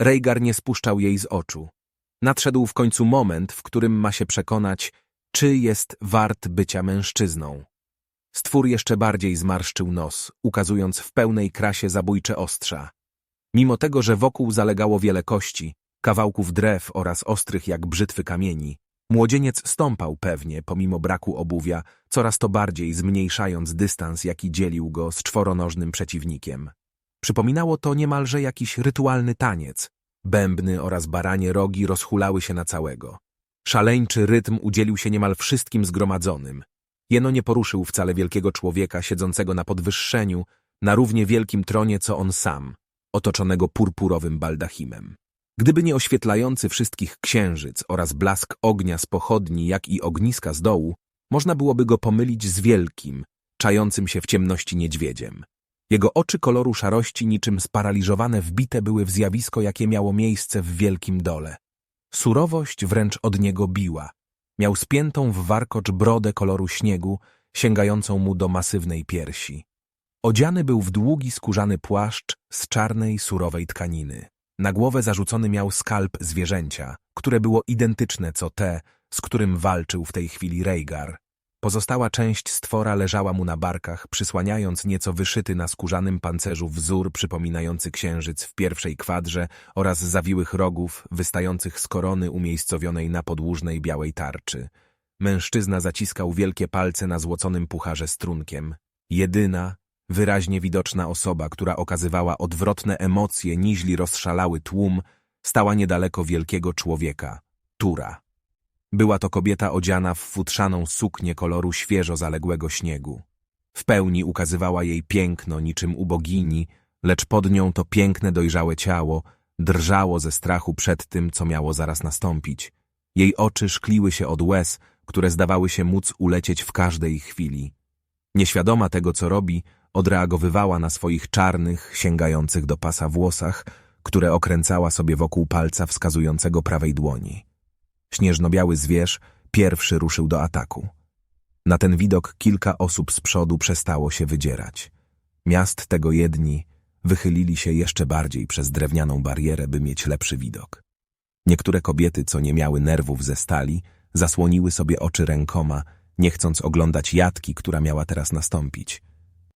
Rejgar nie spuszczał jej z oczu. Nadszedł w końcu moment, w którym ma się przekonać, czy jest wart bycia mężczyzną. Stwór jeszcze bardziej zmarszczył nos, ukazując w pełnej krasie zabójcze ostrza. Mimo tego, że wokół zalegało wiele kości, kawałków drew oraz ostrych jak brzytwy kamieni, młodzieniec stąpał pewnie, pomimo braku obuwia, coraz to bardziej zmniejszając dystans, jaki dzielił go z czworonożnym przeciwnikiem. Przypominało to niemalże jakiś rytualny taniec. Bębny oraz baranie rogi rozhulały się na całego. Szaleńczy rytm udzielił się niemal wszystkim zgromadzonym. Jeno nie poruszył wcale wielkiego człowieka siedzącego na podwyższeniu, na równie wielkim tronie co on sam, otoczonego purpurowym baldachimem. Gdyby nie oświetlający wszystkich księżyc oraz blask ognia z pochodni, jak i ogniska z dołu, można byłoby go pomylić z wielkim, czającym się w ciemności niedźwiedziem. Jego oczy koloru szarości niczym sparaliżowane wbite były w zjawisko, jakie miało miejsce w wielkim dole. Surowość wręcz od niego biła. Miał spiętą w warkocz brodę koloru śniegu, sięgającą mu do masywnej piersi. Odziany był w długi skórzany płaszcz z czarnej, surowej tkaniny. Na głowę zarzucony miał skalp zwierzęcia, które było identyczne co te, z którym walczył w tej chwili Rejgar. Pozostała część stwora leżała mu na barkach, przysłaniając nieco wyszyty na skórzanym pancerzu wzór przypominający księżyc w pierwszej kwadrze oraz zawiłych rogów wystających z korony umiejscowionej na podłużnej białej tarczy. Mężczyzna zaciskał wielkie palce na złoconym pucharze strunkiem. Jedyna, wyraźnie widoczna osoba, która okazywała odwrotne emocje niźli rozszalały tłum, stała niedaleko wielkiego człowieka, Tura. Była to kobieta odziana w futrzaną suknię koloru świeżo zaległego śniegu. W pełni ukazywała jej piękno niczym u bogini, lecz pod nią to piękne dojrzałe ciało drżało ze strachu przed tym, co miało zaraz nastąpić. Jej oczy szkliły się od łez, które zdawały się móc ulecieć w każdej chwili. Nieświadoma tego, co robi, odreagowywała na swoich czarnych, sięgających do pasa włosach, które okręcała sobie wokół palca wskazującego prawej dłoni. Śnieżno-biały zwierz pierwszy ruszył do ataku. Na ten widok kilka osób z przodu przestało się wydzierać. Miast tego jedni wychylili się jeszcze bardziej przez drewnianą barierę, by mieć lepszy widok. Niektóre kobiety, co nie miały nerwów ze stali, zasłoniły sobie oczy rękoma, nie chcąc oglądać jatki, która miała teraz nastąpić –